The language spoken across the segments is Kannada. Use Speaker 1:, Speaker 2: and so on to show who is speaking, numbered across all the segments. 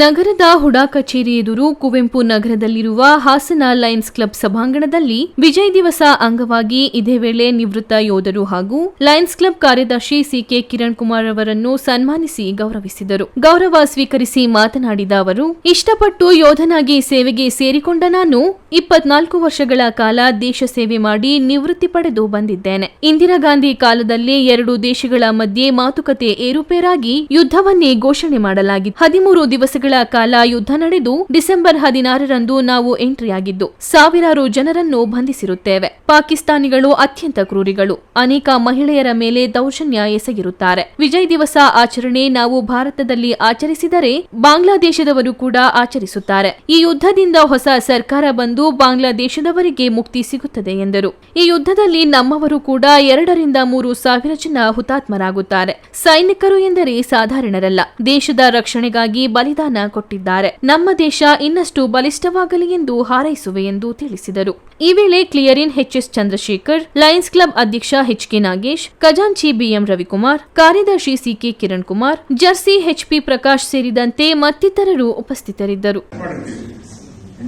Speaker 1: ನಗರದ ಹುಡಾ ಕಚೇರಿ ಎದುರು ಕುವೆಂಪು ನಗರದಲ್ಲಿರುವ ಹಾಸನ ಲಯನ್ಸ್ ಕ್ಲಬ್ ಸಭಾಂಗಣದಲ್ಲಿ ವಿಜಯ್ ದಿವಸ ಅಂಗವಾಗಿ ಇದೇ ವೇಳೆ ನಿವೃತ್ತ ಯೋಧರು ಹಾಗೂ ಲಯನ್ಸ್ ಕ್ಲಬ್ ಕಾರ್ಯದರ್ಶಿ ಸಿಕೆ ಕಿರಣ್ ಕುಮಾರ್ ಅವರನ್ನು ಸನ್ಮಾನಿಸಿ ಗೌರವಿಸಿದರು. ಗೌರವ ಸ್ವೀಕರಿಸಿ ಮಾತನಾಡಿದ ಅವರು, ಇಷ್ಟಪಟ್ಟು ಯೋಧನಾಗಿ ಸೇವೆಗೆ ಸೇರಿಕೊಂಡ ನಾನು ಇಪ್ಪತ್ನಾಲ್ಕು ವರ್ಷಗಳ ಕಾಲ ದೇಶ ಸೇವೆ ಮಾಡಿ ನಿವೃತ್ತಿ ಪಡೆದು ಬಂದಿದ್ದೇನೆ. ಇಂದಿರಾ ಗಾಂಧಿ ಕಾಲದಲ್ಲಿ ಎರಡು ದೇಶಗಳ ಮಧ್ಯೆ ಮಾತುಕತೆ ಏರುಪೇರಾಗಿ ಯುದ್ಧವನ್ನೇ ಘೋಷಣೆ ಮಾಡಲಾಗಿತ್ತು. ಹದಿಮೂರು ದಿವಸಗಳ ಕಾಲ ಯುದ್ಧ ನಡೆದು ಡಿಸೆಂಬರ್ ಹದಿನಾರರಂದು ನಾವು ಎಂಟ್ರಿಯಾಗಿದ್ದು, ಸಾವಿರಾರು ಜನರನ್ನು ಬಂಧಿಸಿರುತ್ತೇವೆ. ಪಾಕಿಸ್ತಾನಿಗಳು ಅತ್ಯಂತ ಕ್ರೂರಿಗಳು. ಅನೇಕ ಮಹಿಳೆಯರ ಮೇಲೆ ದೌರ್ಜನ್ಯ ಎಸಗಿರುತ್ತಾರೆ. ವಿಜಯ್ ದಿವಸ ಆಚರಣೆ ನಾವು ಭಾರತದಲ್ಲಿ ಆಚರಿಸಿದರೆ ಬಾಂಗ್ಲಾದೇಶದವರು ಕೂಡ ಆಚರಿಸುತ್ತಾರೆ. ಈ ಯುದ್ಧದಿಂದ ಹೊಸ ಸರ್ಕಾರ ಬಂದು ಬಾಂಗ್ಲಾದೇಶದವರಿಗೆ ಮುಕ್ತಿ ಸಿಗುತ್ತದೆ ಎಂದರು. ಈ ಯುದ್ಧದಲ್ಲಿ ನಮ್ಮವರು ಕೂಡ ಎರಡರಿಂದ ಮೂರು ಸಾವಿರ ಜನ ಹುತಾತ್ಮರಾಗುತ್ತಾರೆ. ಸೈನಿಕರು ಎಂದರೆ ಸಾಧಾರಣರಲ್ಲ. ದೇಶದ ರಕ್ಷಣೆಗಾಗಿ ಬಲಿದಾನ ಕೊಟ್ಟಿದ್ದಾರೆ. ನಮ್ಮ ದೇಶ ಇನ್ನಷ್ಟು ಬಲಿಷ್ಠವಾಗಲಿ ಎಂದು ಹಾರೈಸುವೆ ಎಂದು ತಿಳಿಸಿದರು. ಈ ವೇಳೆ ಕ್ಲಿಯರಿನ್ ಎಚ್ಎಸ್ ಚಂದ್ರಶೇಖರ್, ಲಯನ್ಸ್ ಕ್ಲಬ್ ಅಧ್ಯಕ್ಷ ಎಚ್ ಕೆ ನಾಗೇಶ್, ಖಜಾಂಚಿ ಬಿಎಂ ರವಿಕುಮಾರ್, ಕಾರ್ಯದರ್ಶಿ ಸಿಕೆ ಕಿರಣ್ ಕುಮಾರ್, ಜರ್ಸಿ ಎಚ್ಪಿ ಪ್ರಕಾಶ್ ಸೇರಿದಂತೆ ಮತ್ತಿತರರು ಉಪಸ್ಥಿತರಿದ್ದರು.
Speaker 2: ಅವತ್ತು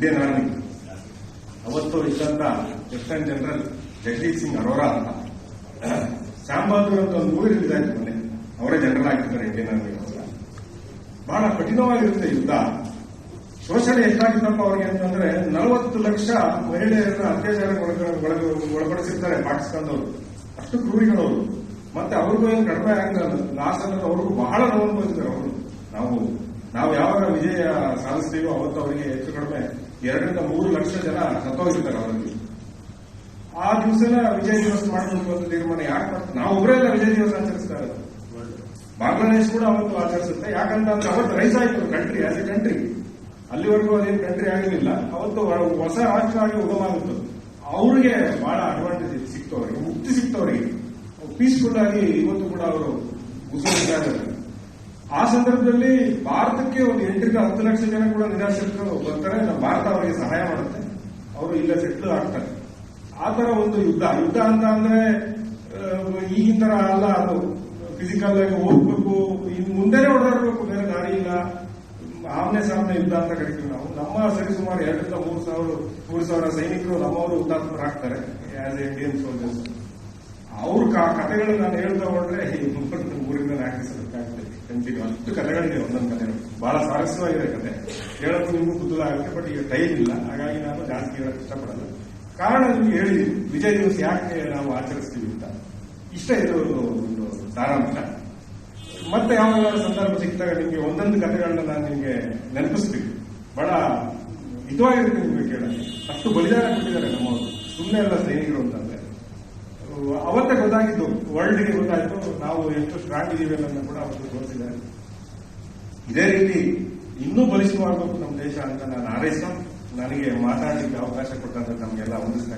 Speaker 2: ಜನರಲ್ ಅಂತ. ಒಂದು ಅವರೇ ಜನರಲ್ ಇಂಡಿಯನ್ ಆರ್ಮಿ ಬಹಳ ಕಠಿಣವಾಗಿರುತ್ತೆ ಯುದ್ಧ. ಶೋಷಣೆ ಎಷ್ಟಾಗಿತ್ತಪ್ಪ ಅವರಿಗೆ ಅಂತಂದ್ರೆ ನಲವತ್ತು ಲಕ್ಷ ಮಹಿಳೆಯರನ್ನ ಅತ್ಯಾಚಾರಕ್ಕೆ ಒಳಪಡಿಸಿರ್ತಾರೆ ಪಾಕಿಸ್ತಾನದವರು. ಅಷ್ಟು ಕ್ರೂರಿಗಳವರು. ಮತ್ತೆ ಅವ್ರಿಗೂ ಏನು ಕಡಿಮೆ ಆಗಿಲ್ಲ. ಲಾಸ್ ಅನ್ನೋದು ಅವ್ರಿಗೂ ಬಹಳ ನೋವು ಅವರು. ನಾವು ನಾವು ಯಾವಾಗ ವಿಜಯ ಸಾಧಿಸ್ತೀವೋ ಅವತ್ತು ಅವರಿಗೆ ಹೆಚ್ಚು ಕಡಿಮೆ ಎರಡರಿಂದ ಮೂರು ಲಕ್ಷ ಜನ ಸತ್ತೋಗಿರ್ತಾರೆ ಅವರಲ್ಲಿ. ಆ ದಿವಸನ ವಿಜಯ ದಿವಸ ಮಾಡಬೇಕು ಅಂತ ತೀರ್ಮಾನ ಯಾಕೆ ನಾವು ನಾವು ಒಬ್ಬರೆಲ್ಲ ವಿಜಯ ದಿವಸ ಆಚರಿಸ್ತಾ ಇರೋದು. ಬಾಂಗ್ಲಾದೇಶ ಕೂಡ ಅವತ್ತು ಆಚರಿಸುತ್ತೆ. ಯಾಕಂತಂದ್ರೆ ಅವತ್ತು ರೈಸ್ ಆಯ್ತು ಕಂಟ್ರಿ ಆಸ್ ಎ ಕಂಟ್ರಿ ಅಲ್ಲಿವರೆಗೂ ಅದೇನು ಕಂಟ್ರಿ ಆಗಿರಲಿಲ್ಲ. ಅವತ್ತು ಹೊಸ ರಾಷ್ಟ್ರ ಆಗಿ ಉಗಮ ಅವ್ರಿಗೆ ಬಹಳ ಅಡ್ವಾಂಟೇಜ್ ಸಿಕ್ತು ಮುಕ್ತಿ ಸಿಕ್ತು ಪೀಸ್ಫುಲ್ ಆಗಿ ಇವತ್ತು ಕೂಡ ಅವರು ಉಸಿರಿದ್ದಾರೆ ಆ ಸಂದರ್ಭದಲ್ಲಿ ಭಾರತಕ್ಕೆ ಒಂದು ಎಂಟರಿಂದ ಹತ್ತು ಲಕ್ಷ ಜನ ಕೂಡ ನಿರಾಶ್ರಿತರು ಬರ್ತಾರೆ. ನಮ್ಮ ಭಾರತ ಅವರಿಗೆ ಸಹಾಯ ಮಾಡುತ್ತೆ. ಅವರು ಇಲ್ಲ ಸೆಟ್ಲ್ ಆಗ್ತಾರೆ. ಆ ತರ ಒಂದು ಯುದ್ಧ. ಯುದ್ಧ ಅಂತ ಅಂದ್ರೆ ಈಗಿನ ತರ ಅಲ್ಲ ಅದು. ಫಿಸಿಕಲ್ ಆಗಿ ಹೋಗ್ಬೇಕು ಇನ್ ಮುಂದೆನೆ ಓಡಾಡಬೇಕು ಬೇರೆ ದಾರಿ ಇಲ್ಲ. ಆಮ್ನೆ ಸಾಮ್ನೆ ಯುದ್ಧ ಅಂತ ಕರಿತೀವಿ ನಾವು. ನಮ್ಮ ಸರಿಸುಮಾರು ಎರಡರಿಂದ ಮೂರು ಸಾವಿರ ಮೂರು ಸಾವಿರ ಸೈನಿಕರು ನಮ್ಮವರು ಹುತಾತ್ಮರಾಗ್ತಾರೆ ಆಸ್ ಇಂಡಿಯನ್ ಸೋಲ್ಜರ್ಸ್ ಅವ್ರ ಕಥೆಗಳನ್ನ ನಾನು ಹೇಳ್ತಾ ಹೊರಟ್ರೆ ಊರಿಂದ ಹಾಕಿಸಬೇಕಾಗ್ತದೆ ಕಂಟಿನ್ಯೂ ಅಷ್ಟು ಕಥೆಗಳಿದೆ ಒಂದೊಂದು ಕಥೆಗಳು ಬಹಳ ಸ್ವಾರಸ್ಯವಾಗಿದೆ ಕಥೆ. ಹೇಳಕ್ಕೆ ನಿಮಗೂ ಕುತೂಹಲ ಆಗುತ್ತೆ ಬಟ್ ಈಗ ಟೈಮ್ ಇಲ್ಲ. ಹಾಗಾಗಿ ನಾನು ಜಾಸ್ತಿ ಹೇಳಕ್ ಇಷ್ಟಪಡಲ್ಲ. ಕಾರಣ ನಿಮ್ಗೆ ಹೇಳಿದ್ವಿ ವಿಜಯ ದಿವಸ ಯಾಕೆ ನಾವು ಆಚರಿಸ್ತೀವಿ ಅಂತ. ಇಷ್ಟ ಇದು ಸಾರಾಂಶ ಮತ್ತೆ ಯಾವಾಗ ಸಂದರ್ಭ ಸಿಕ್ಕಿದಾಗ ನಿಮಗೆ ಒಂದೊಂದು ಕಥೆಗಳನ್ನ ನಾನು ನಿಮಗೆ ನೆನಪಿಸ್ಬೇಕು ಬಹಳ ಹಿತವಾಗಿರುತ್ತೆ ನಿಮಗೆ ಕೇಳಕ್ಕೆ. ಅಷ್ಟು ಬಲಿದಾನ ಕೊಟ್ಟಿದ್ದಾರೆ ನಮ್ಮವರು. ಸುಮ್ಮನೆ ಎಲ್ಲ ಸೈನಿಕರು ಅಂತಂದ್ರೆ. ಅವತ್ತೇ ಗೊತ್ತಾಗಿದ್ದು ವರ್ಲ್ಡ್ಗೆ ಗೊತ್ತಾಯ್ತು. ನಾವು ಎಷ್ಟು ಸ್ಟ್ರಾಂಗ್ ಇದೀವಿ ಅನ್ನೋದನ್ನ ಕೂಡ ಅವರು ತೋರಿಸಿದ್ದಾರೆ. ಇದೇ ರೀತಿ ಇನ್ನೂ ಬಲಿಷ್ಠವಾಗಬೇಕು ನಮ್ಮ ದೇಶ ಅಂತ ನಾನು ಆರೈಸ ನನಗೆ ಮಾತಾಡಲಿಕ್ಕೆ ಅವಕಾಶ ಕೊಟ್ಟಂತ ನಮಗೆಲ್ಲ ಹೊಂದಿಸ್ತಾ